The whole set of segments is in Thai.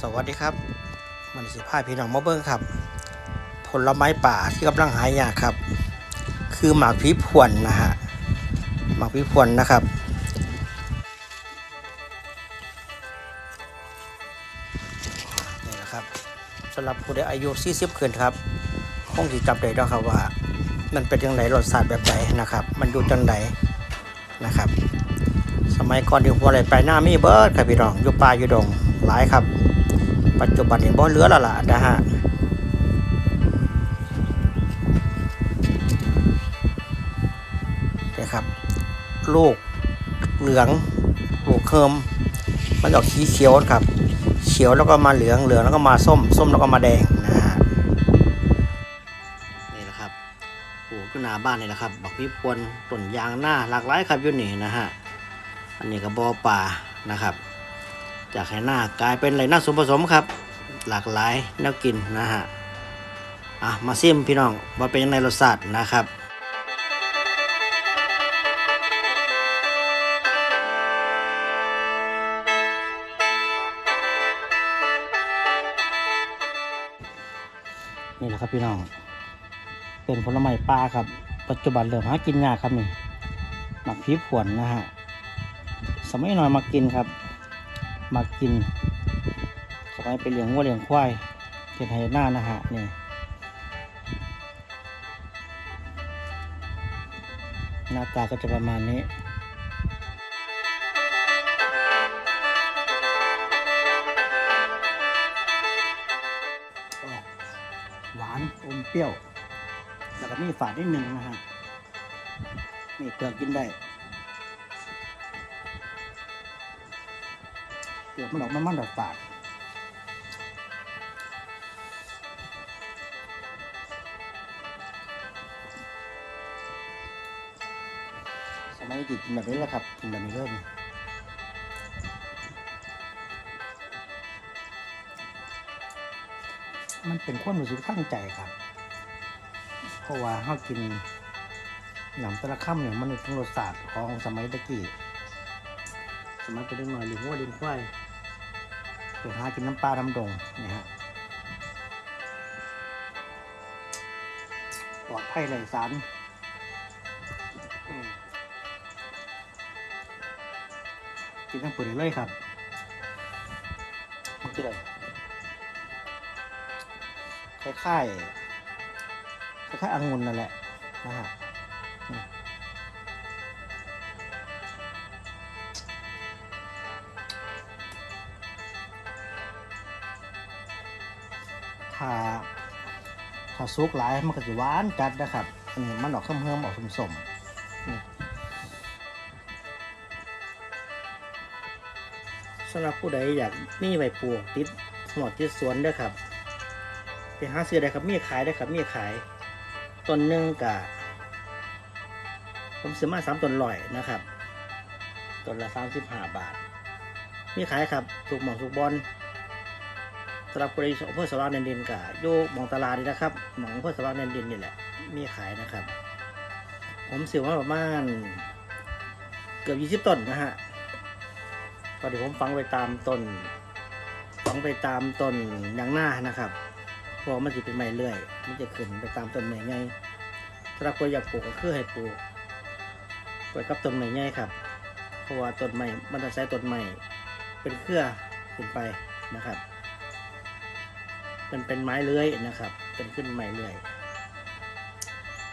สวัสดีครับมันสิพาพี่น้องมาเบิ้งครับ ผลไม้ป่าที่กำลังหายากครับ คือหมากผีพวนนะฮะหมากผีพวนนะครับ นี่แหละครับสำหรับผู้ใดอายุ 40ขึ้นครับ คงสิจับได้แล้วครับว่า มันเป็นยังไงรสชาติแบบไหนนะครับ มันอยู่จังไดนนะครับ สมัยก่อนที่หัวไหลไปหน้ามีเบิร์ดครับพี่น้องอยู่ป่าอยู่ดงหลายครับ ปัจจุบันนี้บ่เหลือแล้วล่ะนะฮะนี่ครับลูกเหลืองลูกเคิมมันออกสีเขียวครับ เขียวแล้วก็มาเหลืองเหลืองแล้วก็มาส้ม ส้มแล้วก็มาแดงนะฮะนี่แหละครับปลูกขึ้นหน้าบ้านนี่แหละครับ บักพีพวนต้นยางหน้าหลากหลายครับอยู่นี่นะฮะอันนี้ก็บ่อป่านะครับ จากให้หน้ากลายเป็นไรหน้าสมผสมครับ หลากหลายแนวกินนะฮะอะมาซิมพี่น้องว่าเป็นยังไงรสชาตินะครับนี่แหละครับพี่น้อง เป็นผลไม้ป่าครับ ปัจจุบันเริ่มหากินยากครับนี่หมักพริกผวนนะฮะ สมัยหน่อยมากินครับ มากินสมัยไปเลี้ยงวัวเลี้ยงควายเก็บไห้หน้านะฮะนี่หน้าตาก็จะประมาณนี้ออกหวานอมเปรี้ยว แล้วก็มีฝาดนิดนึงนะฮะ นี่เปลือกกินได้ เปลือกมันออกมันมันดอกฝาดสมัยเด็กกินแบบนี้แหละครับกินแบบนี้เริ่มมันเป็นความรู้สึกตั้งใจครับ เพราะว่าเขากินหนำแต่ละค่ำเนี่ยมันเป็นรสชาติของสมัยตะกี้สมัยเป็นเด็กน้อยหรือว่าเลี้ยงควาย ไปหากินน้ำปลาน้ำดงเนี่ยฮะปลอดภัยเลยสารกินทั้งเปลือกเลยครับมันคืออะไรคล้ายๆคล้ายๆองุ่นนั่นแหละนะฮะ ถ้าถ้าซุกหลายมันก็จะหวานจัดนะครับ อันนี้มันออกเพิ่มๆออกสมๆสำหรับผู้ใดอยากมีใบปลูกติดหมอดที่สวนด้อครับไปหาซื้อได้ครับมีขายได้ครับมีขายต้นหนึ่งกะผมซื้อมาสามต้นลอยนะครับต้นละสามสิบห้าบาท มีขายครับถูกหมองถูกบอลำหรับผู้ใดอำเภอสว่างแดนดินกับโยหมองตลาดนี่นะครับหมองอำเภอสว่างแดนดินนี่แหละมีขายนะครับ ผมซื้อมาประมาณเกือบยี่สิบต้นนะฮะตอนที่ผมฟังไปตามต้นฟังไปตามต้นยางหน้านะครับเพราะมันจะเป็นไม้เลื่อย มันจะขึ้นไปตามต้นใหญ่ไงสำหรับคนอยากปลูกก็คือให้ปลูกไว้กับต้นใหญ่ไงครับ เพราะว่าต้นไม้มันจะใช้ต้นไม้เป็นเครือขึ้นไปนะครับ มันเป็นไม้เลื้อยนะครับ เป็นขึ้นไม้เลื้อย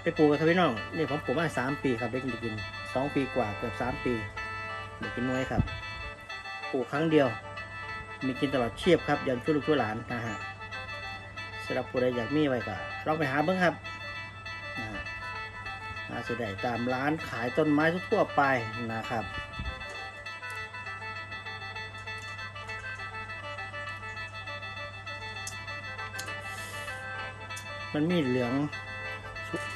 ไปปลูกกับพี่น้องนี่ผมปลูกมาสามปีครับได้กินได้กินสองปีกว่าเกือบสามปีได้กินน้อยครับปลูกครั้งเดียว มีกินตลอดเชีพครับยันชั่วลูกชั่วหลานนะฮะสำหรับผู้ใดอยากมีไว้ก็ลองไปหาเบิ้งครับนะฮะหาสิได้ตามร้านขายต้นไม้ทั่วไปนะครับ มันมีเหลือง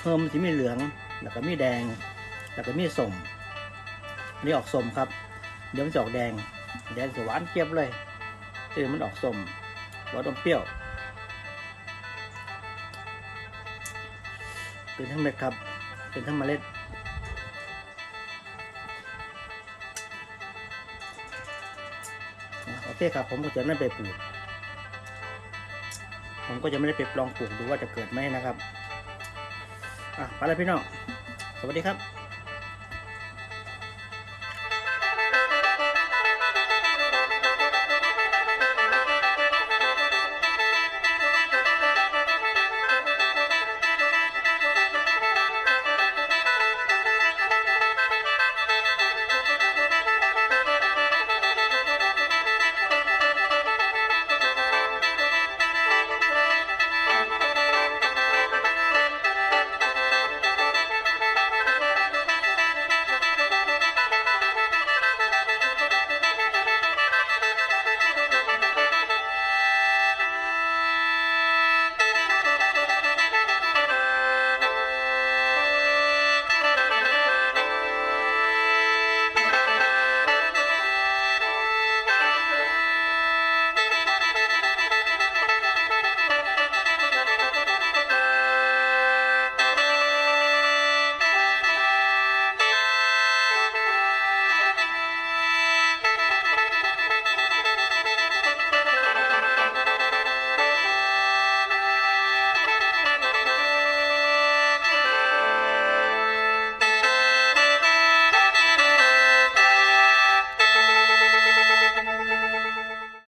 เพิ่มที่มีเหลือง แล้วก็มีแดง แล้วก็มีส้มอันนี้ออกส้มครับ เดี๋ยวมันจะออกแดง แดงจะหวานเจี๊ยบเลยคือมันออกส้มหวานอมเปรี้ยวเป็นทั้งเม็ดครับ เป็นทั้งเมล็ด โอเคครับ ผมก็จะนั่นไปปลูก ผมก็จะไม่ได้ไปลองปลูกดูว่าจะเกิดไหมนะครับ อะไปแล้วพี่น้อง สวัสดีครับ